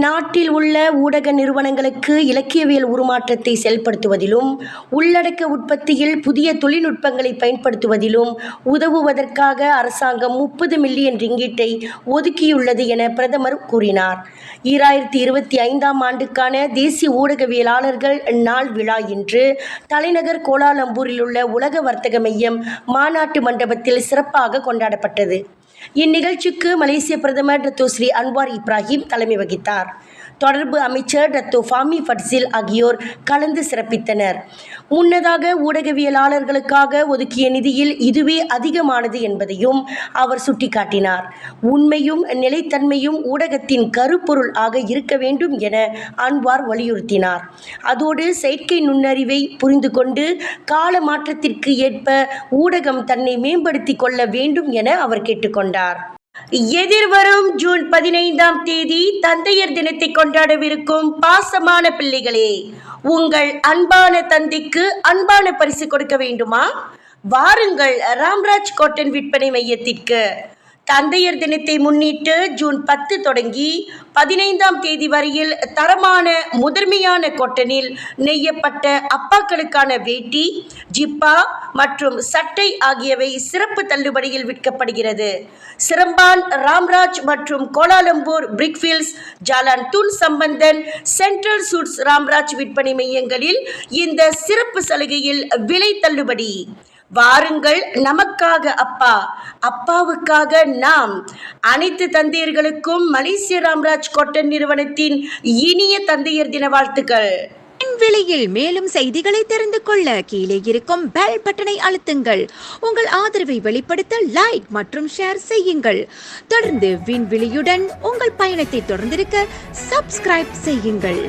நாட்டில் உள்ள ஊடக நிறுவனங்களுக்கு இலக்கியவியல் உருமாற்றத்தை செயல்படுத்துவதிலும் உள்ளடக்க உற்பத்தியில் புதிய தொழில்நுட்பங்களை பயன்படுத்துவதிலும் உதவுவதற்காக அரசாங்கம் முப்பது மில்லியன் ரிங்கீட்டை ஒதுக்கியுள்ளது என பிரதமர் கூறினார். ஈராயிரத்தி இருபத்தி ஐந்தாம் ஆண்டுக்கான தேசிய ஊடகவியலாளர்கள் நாள் விழா இன்று தலைநகர் கோலாலம்பூரில் உள்ள உலக வர்த்தக மையம் மாநாட்டு மண்டபத்தில் சிறப்பாக கொண்டாடப்பட்டது. இந்நிகழ்ச்சிக்கு மலேசிய பிரதமர் டத்து ஸ்ரீ அன்வார் இப்ராஹிம் தலைமை வகித்தார். தொடர்பு அமைச்சர் டத்தோ ஃபாமி ஃபட்சில் ஆகியோர் கலந்து சிறப்பித்தனர். முன்னதாக ஊடகவியலாளர்களுக்காக ஒதுக்கிய நிதியில் இதுவே அதிகமானது என்பதையும் அவர் சுட்டிக்காட்டினார். உண்மையும் நிலைத்தன்மையும் ஊடகத்தின் கருப்பொருள் ஆக இருக்க வேண்டும் என அன்வார் வலியுறுத்தினார். அதோடு செயற்கை நுண்ணறிவை புரிந்து கொண்டு கால மாற்றத்திற்கு ஏற்ப ஊடகம் தன்னை மேம்படுத்திக் கொள்ள வேண்டும் என அவர் கேட்டுக்கொண்டார். எதிர்வரும் ஜூன் பதினைந்தாம் தேதி தந்தையர் தினத்தை கொண்டாடவிருக்கும் பாசமான பிள்ளைகளே உங்கள் அன்பான தந்தைக்கு அன்பான பரிசு கொடுக்க வேண்டுமா? வாருங்கள் ராம்ராஜ் காட்டன் விற்பனை மையத்திற்கு. தந்தையர் தினத்தை முன்னிட்டு ஜூன் பத்து தொடங்கி பதினைந்தாம் தேதி வரையில் தரமான முதன்மையான கொட்டனில் நெய்யப்பட்ட அப்பாக்களுக்கான வேட்டி ஜிப்பா மற்றும் சட்டை ஆகியவை சிறப்பு தள்ளுபடியில் விற்கப்படுகிறது. சிரம்பான் ராம்ராஜ் மற்றும் Kuala Lumpur Brickfields Jalan Tun Sambanthan central suits Ramraj விற்பனை மையங்களில் இந்த சிறப்பு சலுகையில் விலை தள்ளுபடி. வாருங்கள் நமக்காக அப்பா. அப்பாவுக்காக நாம் அனைத்து தந்தையர்களுக்கும் மலேசிய ராம்ராஜ் கொட்டன் நிறுவனத்தின் இனிய தந்தையர் தின வாழ்த்துக்கள். விலையில் மேலும் செய்திகளை தெரிந்து கொள்ள கீழே இருக்கும் பெல் பட்டனை அழுத்துங்கள். உங்கள் ஆதரவை வெளிப்படுத்த லைக் மற்றும் ஷேர் செய்யுங்கள். தொடர்ந்து விண்வெளியுடன் உங்கள் பயணத்தை தொடர்ந்திருக்க சப்ஸ்கிரைப் செய்யுங்கள்.